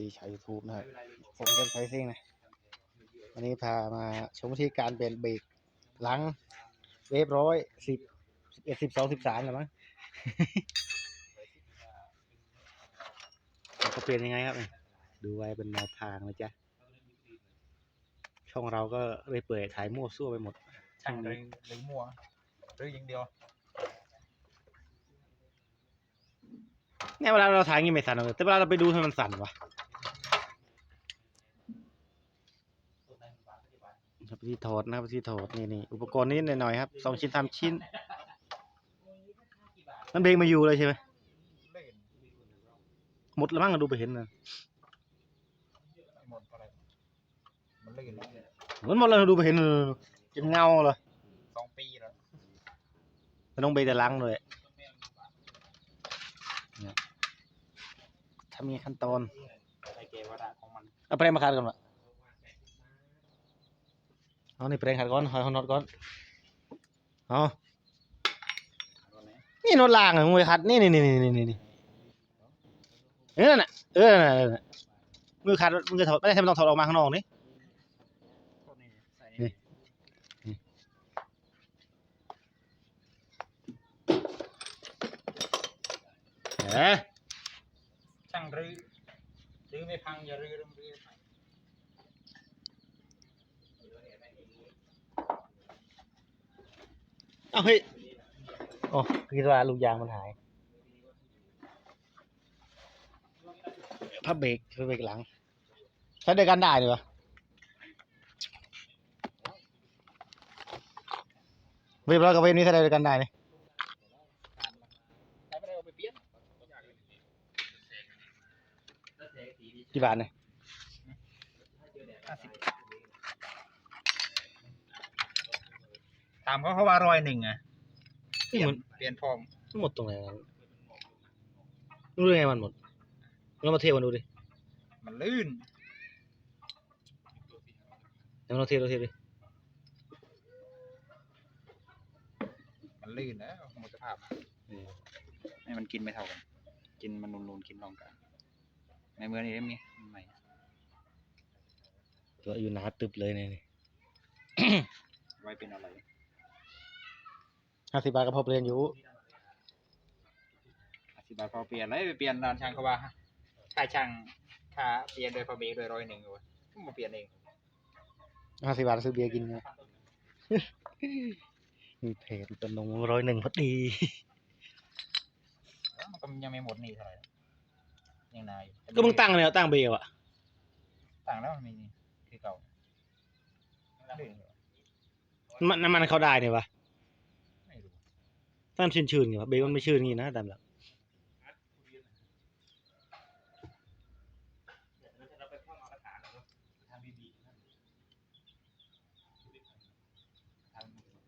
ซีชาวยูทูบนะครับ ผมจะใช้ซิ่งนะ วันนี้พามาชมวิธีการเปลี่ยนเบรกหลัง เวฟร้อยสิบสิบเอ็ดสิบสองสิบสามแล้วมั้งเขาเปลี่ยนยังไงครับ ดูไว้เป็นแนวทางนะจ๊ะ ช่องเราก็เลยเปิดถ่ายมั่วซั่วไปหมด ช่างหรือหรือมัวหรืออย่างเดียวเนี่ยเวลาเราถ่ายอย่างงี้ไม่สั่นเลยแต่เวลาเราไปดูทำไมมันสั่นวะ ครับวิธีถอดนะครับวิธีถอดนี่นี่อุปกรณ์นี้หน่อยๆครับสองชิ้นสามชิ้นมันเบรกไมาอยู่เลยใช่ไหมเล่นหมดแล้วมั้งดูไปเห็นนะไม่หมดอะไรมันเล่นแล้วมันหมดแล้วดูไปเห็นเป็นเงาเลยสองปีแล้วมันต้องเบรกแต่หลังเลยเนี่ยถ้ามีขั้นตอนไอเกวระของมันเอาแปรงมาขัดก่อนวะ เอานี่แปรงขัดก่อนหอยเขาน็อตก่อนเอานี่นอตล่างอะมึงไปขัดนี่นี่นี่นี่นี่นี่เออนั่นน่ะเออนั่นน่ะเออนั่นน่ะมือขัดมึงจะถอดไม่ได้ใช่ไม่ต้องถอดออกมาข้างนอกนี่ตัวนี้ใส่นี่เอ๊ะช่างรื้อรื้อไม่พังอย่ารื้อรื้อรื้อพัง เอาเฮ้ยโอ้คิดว่าลูกยางมันหายพับเบรกพับเบรกหลังใช้ด้วยกันได้เลยวะเว็บแล้วกับเว็บนี้ใช้ด้วยกันได้นี่ใช้ไม่ได้เอาไปเปลี่ยนกี่บาทเนี่ย ห้าสิบ ถามเขาเขาว่ารอยหนึ่งอะเปลี่ยนมันเปลี่ยนฟอร์มมันหมดตรงไหนวะรู้ได้ไงมันหมดเรามาเทียบกันดูดิมันลื่นเดี๋ยวเราเทียบเราเทียบดิมันลื่นแล้วหมดสภาพให้มันกินไม่เท่ากัน กินมันนูนๆกินรองกันในเมื่อนี้มีใหม่ตัวอยู่หนาตึบเลยเนี่ยนี่ ไว้เป็นอะไร ห้าสิบบาทก็พอเปลี่ยนอยู่อธิบายพอเปลี่ยนแล้วไปเปลี่ยนร้านช่างเขาว่าค่าช่างค่าเปลี่ยนโดยพอเบรกโดยร้อยหนึ่งเลยมาเปลี่ยนเองห้าสิบบาทซื้อเบียร์กินนะมีเพจเป็นลงร้อยหนึ่งพอดีแล้วมันก็ยังไม่หมดหนี่เท่าไหร่ยังนายอยู่ก็มึงตั้งเลยตั้งเบลอะตั้งแล้วมันมีนี่คือเก่าลื่นเหรอมันน้ำมันเข้าได้เนี่ยวะไม่รู้ ตั้งชื้นๆไงวะเบลมันไม่ชื้นงี้นะตามหลัก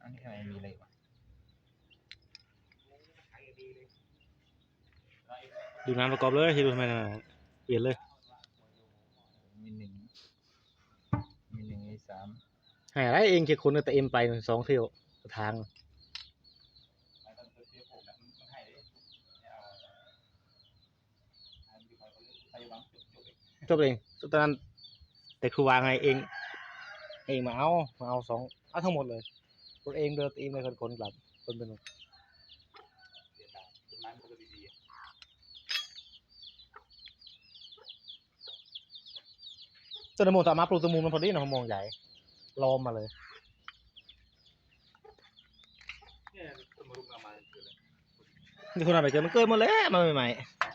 อันนี้ทำไมมีเลยวะดูน้ำประกอบเลยที่ดูทำไมนะเปลี่ยนเลยมีหนึ่งมีหนึ่งมีสามหายไรเองแค่คนแต่เอ็มไปสองเที่ยวทาง จบเองตอนนั้นแต่ครูวางไงเอง เองมาเอามาเอาสองเอาทั้งหมดเลยรถเองเดินเองเลยคนคนกลับคนเป็นจนในโมงสามารถปลูกตะมูลมันพอดีนะผมมองใหญ่ล้อมมาเลยมีคนอะไรเกิดมันเกิดมดแล้วมาใหม่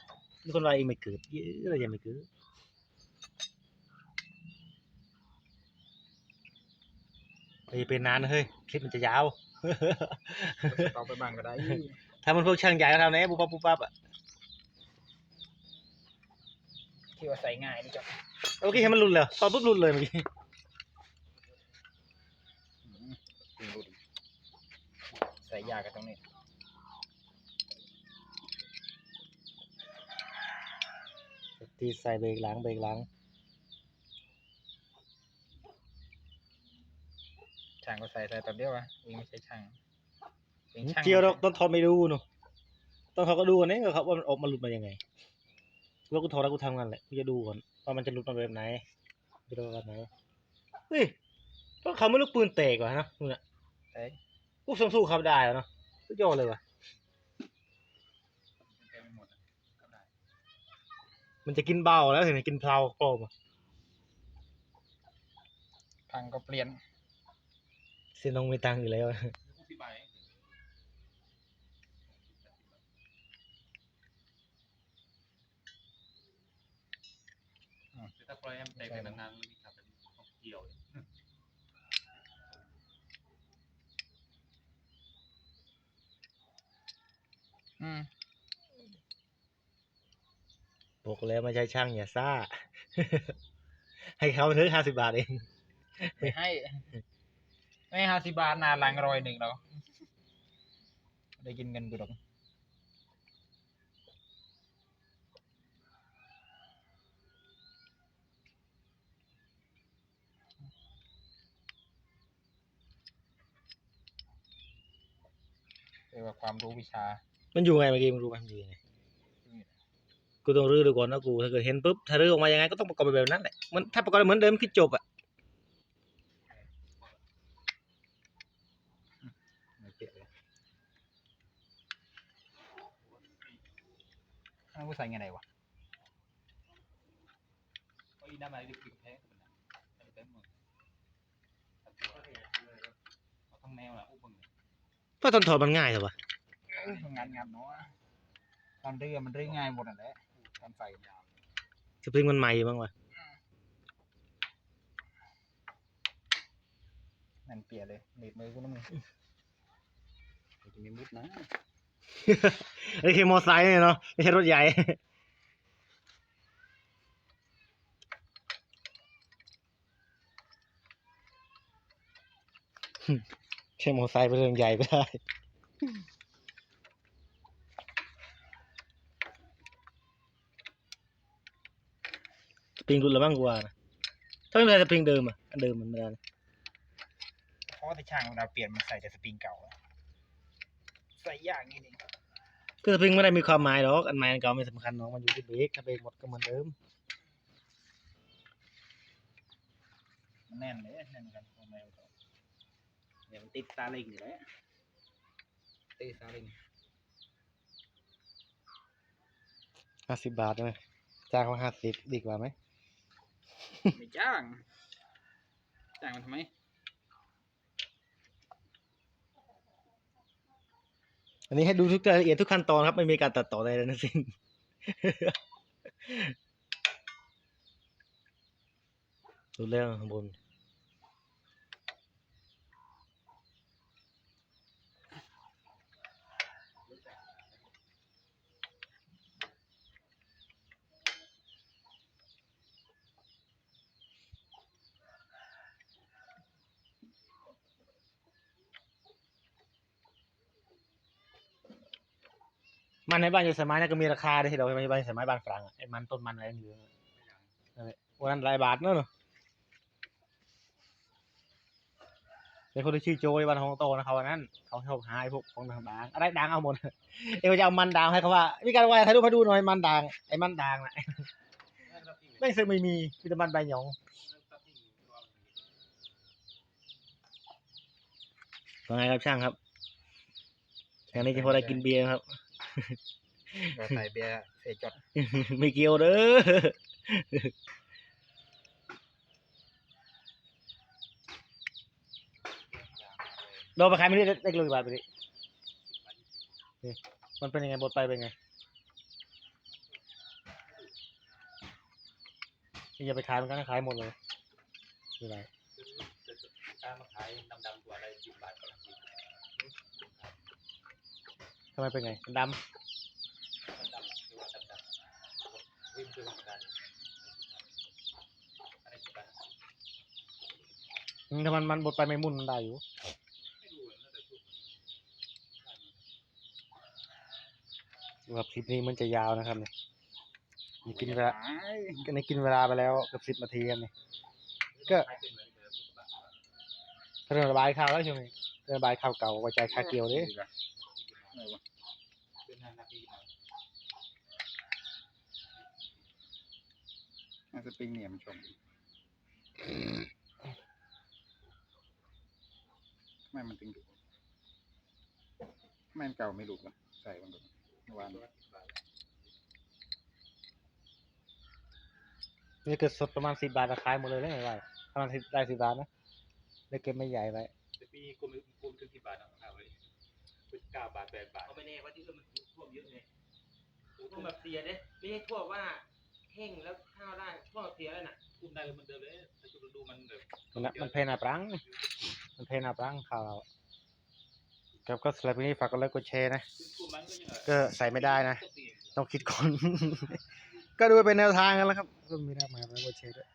ๆมีคนอะไรเองไม่เกิดเยอะอะไรยังไม่เกิด ไปเป็นนานนะเฮ้ยคลิปมันจะยาว ต่อไปบ้างก็ได้ถ้ามันพวกช่างใหญ่ก็ทำนะปุ๊บปั๊บปุ๊บปั๊บอะที่ว่าใส่ง่ายนี่จ้ะเมื่อกี้ให้มันหลุดเลยตอนปุ๊บหลุดเลยเมื่อกี้ใส่ยากันตรงนี้ตีใส่เบรกหลังเบรกหลัง ช่างก็ใส่ใส่แป๊บเดียววะเองไม่ใช่ช่างเองช่างเกี่ยวเราต้องทอนไปดูเนาะต้องเขาก็ดูกันเนี่ยเขาว่ามันออกมาหลุดมายังไงว่ากูถอดแล้วกูทำงานแหละกูจะดูก่อนว่ามันจะหลุดมาแบบไหนจะโดนแบบไหนเฮ้ยก็เขาไม่ลูกปืนเตะกว่านะมึงอะเอ้ยกูสมสู้เขาได้แล้วเนาะสุดยอดเลยว่ะเต็มไปหมดอะก็ได้มันจะกินเบาแล้วถึงจะกินเพลาโกรมอะพังก็เปลี่ยน เสียนงมีตังค์อยู่แล้วที่ใบแต่ถ้าปล่อยให้มันแตกไปนานๆมันมีขับเป็นของเกี่ยวเลยอืมบอกแล้วไม่ใช่ช่างอย่าซ่า ให้เขาเถอะห้าสิบาทเองไม่ให้ ไม่ห้าสิบบาทนาลังร้อยหนึ่งเราได้กินเงินกูดอกเรียกว่าความรู้วิชา มันอยู่ไงเมื่อกี้มึงรู้ไหมมันอยู่ยังไงกูต้องรื้อดูก่อนนะกูถ้าเกิดเห็นปุ๊บถ้ารื้อออกมายังไงก็ต้องประกอบไปแบบนั้นแหละมันถ้าประกอบเหมือนเดิมคือจบอะ ไม่เปลี่ยนเลย อ้าวกูใส่ไงไหนวะเพราะอีน้ำมันได้กินแท้กันนะเต็มหมดเอาทั้งแนวนะอุ้มมึงเพราะตอนถอดมันง่ายแต่ว่าเอ้ยงานงานเนาะตอนเรือมันเรือง่ายหมดนั่นแหละตอนใส่ยาวสปริงมันใหม่บ้างวะนั่นเปลี่ยนเลยหนีบมือกูนะมึงจะมีมุดนะ ไอ้เคมอไซค์เนี่ยเนาะไม่ใช่รถใหญ่แค่มอไซค์เป็นเรื่องใหญ่ไม่ได้สปริงรุนแล้วบ้างกว่านะถ้าไม่เป็นสปริงเดิมอะอันเดิมมันไม่ได้เพราะว่าที่ช่างเวลาเปลี่ยนมันใส่แต่สปริงเก่า ใส่ยากนี่นี่คือสปริงไม่ได้มีความหมายหรอกอันใหม่อันเก่าไม่สำคัญน้องมันอยู่ที่เบรกถ้าเบรกหมดก็เหมือนเดิมมันแน่นเลยแน่นกันตรงไหนก็เดี๋ยวมันติดซาเลิงอยู่แล้วติดซาเลิงห้าสิบบาทเลยจ้างมาห้าสิบดีกว่าไหม ไม่จ้าง จ้างมันทำไม อันนี้ให้ดูทุกรายละเอียดทุกขั้นตอนครับ ไม่มีการตัดต่อใดทั้งสิ้นดูแล้วข้างบน มันในบ้านอยู่สมัยนั้ก็มีราคาด้วยที่เราไปบ้านสมัยบ้านฝรั่งอะไอ้มันต้นมันอะไรอย่างเงี้ยนั่นแหละวันนั้นหลายบาทเนอะเนอะเป็นคนที่ชื่อโจยวันของโตนะเขาวันนั้นเขาชอบหาไอ้พวกของด่างๆอะไรด่างเอาหมดเอวจะเอามันด่างให้เขาว่ามีการวายถ่ายรูปให้ดูหน่อยมันด่างไอ้มันด่างน่ะไม่ซึ่งไม่มีมีแต่มันใบหยองว่าไงครับช่างครับอย่างนี้จะพอได้กินเบียร์ครับ ก็ใส่เบียร์เสจดไม่เกี่ยวเด้อโดนไปขายไม่ได้ได้เลยบาทไปดินี่มันเป็นยังไงบทไปเป็นไงนี่อย่าไปขายมันก็ขายหมดเลยไม่ไรการมาขายดำๆตัวอะไรสิบบาทก็รับ ทำไมเป็นไงมันดำอืมถ้ามันมันบทไปไม่มุ่นมันได้อยู่ไม่รู้เลยน่าจะชุบบคลิปนี้มันจะยาวนะครับเนี่ยนี่กินเวลาในกินเวลาไปแล้วเกือบสิบนาทีครับเนี่ยก็ขายเป็นนเดิมสิบบาเรื่องระบายข้าวแล้วใช่ไหมเรื่องระบายข้าวเก่าไว้ใจคาเกียวเด้ ไหนวะเป็นห้านาทีนะให้สปริงเนี่ยมันชมทำไมมันถึงดุทำไมมันเก่าไม่หลุดวะใส่มันดุเมื่อวานนี่เกิดสดประมาณสิบบาทราคายหมดเลยเลยไงว่าประมาณสิบได้สิบบาทนะเลยเก็บไม่ใหญ่ไว้แต่ปีกูไม่กูถึงที่บาทเอาไว้ เป็นเก้าบาทแปดบาทเอาไปแน่ว่าที่อื่นมันท่วมเยอะไงท่วมแบบเสียเด้ไม่ใช่ท่วมว่าแห้งแล้วข้าวได้ท่วมแบบเสียแล้วน่ะอุ้มได้เลยมันเดิมเลยถ้าจุดดูมันแบบ มันน่ะมันเพนาปรัง มันเพนาปรังข่าวเราครับก็สำหรับวันนี้ฝากกดไลค์กดแชร์นะอุ้มมันก็ยังก็ใส่ไม่ได้นะ ต้องคิดก่อน ก็ดูเป็นแนวทางกันแล้วครับ ก็มีหน้ามาแล้วกดแชร์ด้วย